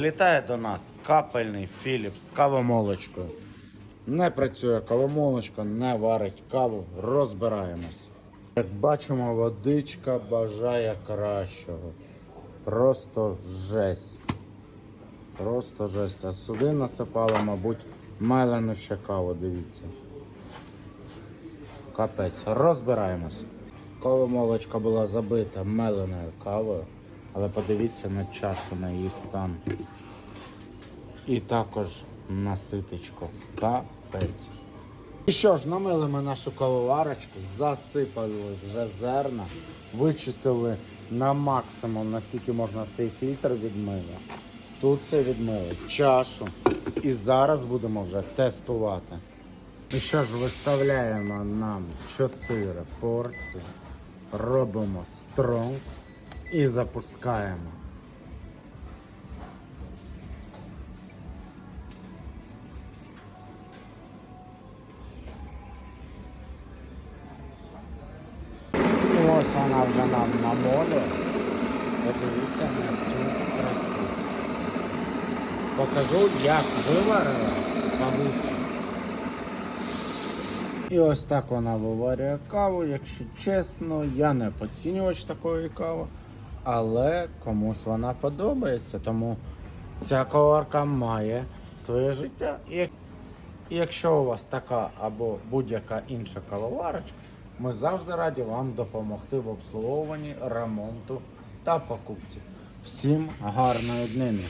Літає до нас капельний Philips з кавомолочкою. Не працює кавомолочка, не варить каву, розбираємось. Як бачимо, водичка бажає кращого. Просто жесть. Просто жесть. А сюди насипали, мабуть, мелену ще каву, дивіться. Капець, розбираємось. Кавомолочка була забита меленою кавою, але подивіться на чашу, на її стан. І також на ситочку. Капець. І що ж, намили ми нашу кавоварочку, засипали вже зерна, вичистили на максимум, наскільки можна цей фільтр відмили. Тут це відмили, чашу. І зараз будемо вже тестувати. І що ж, виставляємо нам 4 порції, робимо стронг і запускаємо. Ось вона вже нам намолює. Подивіться на цю красу. Покажу, як виварила бабуся. І ось так вона виварює каву. Якщо чесно, я не поцінювач такої кави, але комусь вона подобається. Тому ця коварка має своє життя. І якщо у вас така або будь-яка інша кавоварочка, ми завжди раді вам допомогти в обслуговуванні, ремонту та покупці. Всім гарної днини!